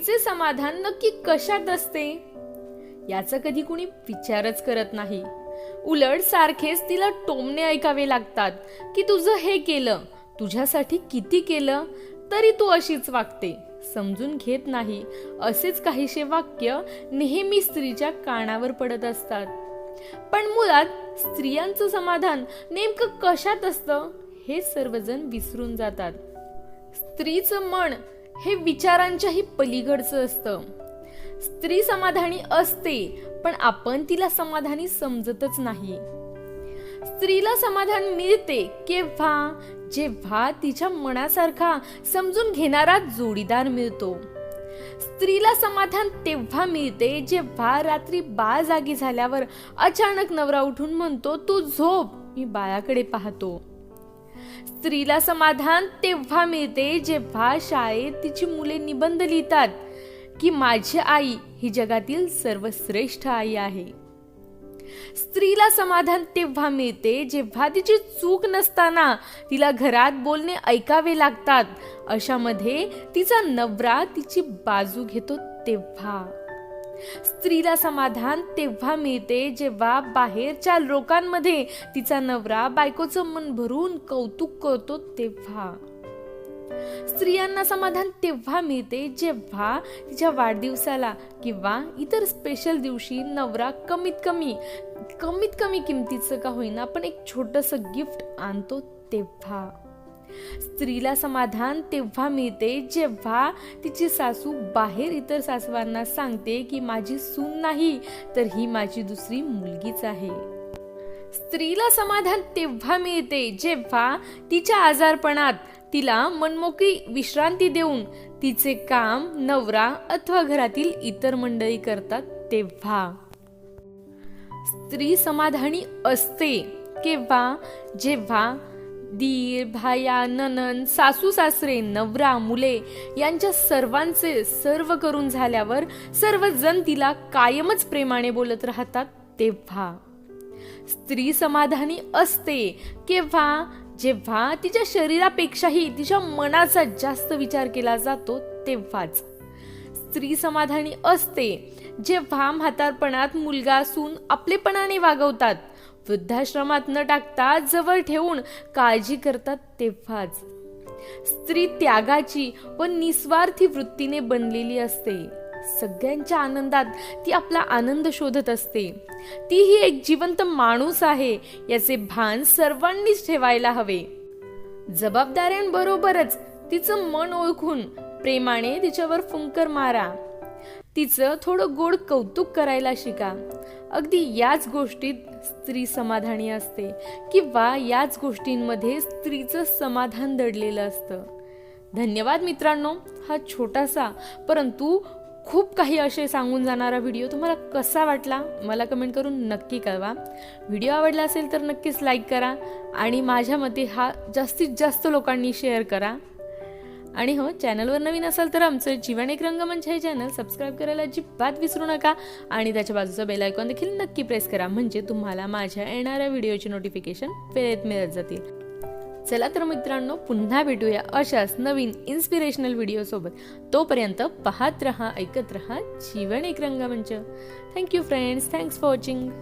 स्त्रीचे समाधान नक्की कशात असते? याचा कधी कुणी विचारच करत नाही. उलट सारखेच तिला टोमणे ऐकावे लागतात की तुझं हे केलं तुझ्यासाठी किती केलं तरी तू अशीच वागते. समजून घेत नाही असेच काहीसे वाक्य नेहमी स्त्रीच्या कानावर पडत असतात. पण मुळात स्त्रियांचं समाधान नेमकं कशात असतं हे सर्वजण विसरून जातात. स्त्रीचं मन हे विचारांच्याही पलीकडचं असतं. स्त्री समाधानी असते पण आपण तिला समाधानी समजतच नाही. स्त्रीला समाधान मिळते केव्हा? जेव्हा तिच्या मनासारखा समजून घेणारा जोडीदार मिळतो. स्त्रीला समाधान तेव्हा मिळते जेव्हा रात्री बाळ जागी झाल्यावर अचानक नवरा उठून म्हणतो तू झोप मी बाळाकडे पाहतो. स्त्रीला समाधान तेव्हा मिळते जेव्हा शाळेत तिची मुले निबंध लिहितात की माझी आई ही जगातील सर्वश्रेष्ठ आई आहे. स्त्रीला समाधान तेव्हा मिळते जेव्हा तिची चूक नसताना तिला घरात बोलणे ऐकावे लागतात. अशामध्ये तिचा नवरा तिची बाजू घेतो तेव्हा. स्त्रीला समाधान तेव्हा मिळते जेव्हा बाहेरच्या लोकांमध्ये तिचा नवरा बायकोचं मन भरून कौतुक करतो तेव्हा. स्त्रियांना समाधान तेव्हा मिळते जेव्हा तिच्या वाढदिवसाला किंवा इतर स्पेशल दिवशी नवरा कमीत कमी कमीत कमी किमतीचं का होईना पण एक छोटस गिफ्ट आणतो तेव्हा. स्त्रीला समाधान तेव्हा मिळते जेव्हा तिची सासू बाहेर इतर सासवांना सांगते की माझी सून नाही तर ही माझी दुसरी मुलगीच आहे. स्त्रीला समाधान तेव्हा मिळते जेव्हा तिच्या आजारपणात तिला मनमोकळी विश्रांती देऊन तिचे काम नवरा अथवा घरातील इतर मंडळी करतात तेव्हा. स्त्री समाधानी असते केव्हा? जेव्हा दीर भाया ननन सासू सासरे नवरा मुले यांच्या सर्वांचे सर्व करून झाल्यावर सर्वजण तिला कायमच प्रेमाने बोलत राहतात तेव्हा. स्त्री समाधानी असते केव्हा? जेव्हा तिच्या शरीरापेक्षाही तिच्या मनाचा जास्त विचार केला जातो तेव्हाच. स्त्री समाधानी असते जेव्हा म्हातारपणात मुलगा असून आपलेपणाने वागवतात. वृद्धाश्रमात न टाकता जवळ ठेवून काळजी करतात तेव्हाच. स्त्री त्यागाची व निस्वार्थी वृत्तीने बनलेली असते. सगळ्यांच्या आनंदात ती आपला आनंद शोधत असते. ती ही एक जिवंत माणूस आहे याचे भान सर्वांनीच ठेवायला हवे. जबाबदाऱ्यांबरोबरच तिचं मन ओळखून प्रेमाने तिच्यावर फुंकर मारा. तिचं थोडं गोड कौतुक करायला शिका. अगदी याच गोष्टीत स्त्री समाधानी असते किंवा याच गोष्टींमध्ये स्त्रीचं समाधान दडलेलं असतं. धन्यवाद मित्रांनो हा छोटासा परंतु खूप काही असे सांगून जाणारा व्हिडिओ तुम्हाला कसा वाटला मला कमेंट करून नक्की कळवा. व्हिडिओ आवडला असेल तर नक्कीच लाईक करा आणि माझ्या मते हा जास्तीत जास्त लोकांनी शेअर करा. आणि हो चॅनलवर नवीन असाल तर आमचं जीवन एक रंगमंच हे चॅनल सबस्क्राईब करायला अजिबात विसरू नका. आणि त्याच्या बाजूचा बेल आयकॉन देखील नक्की प्रेस करा म्हणजे तुम्हाला माझ्या येणाऱ्या व्हिडिओचे नोटिफिकेशन वेळेत मिळत जातील. चला तर मित्रांनो पुन्हा भेटूया अशाच नवीन इन्स्पिरेशनल व्हिडिओसोबत तोपर्यंत पाहत रहा ऐकत रहा जीवन एक रंगमंच. Thank you friends thanks for watching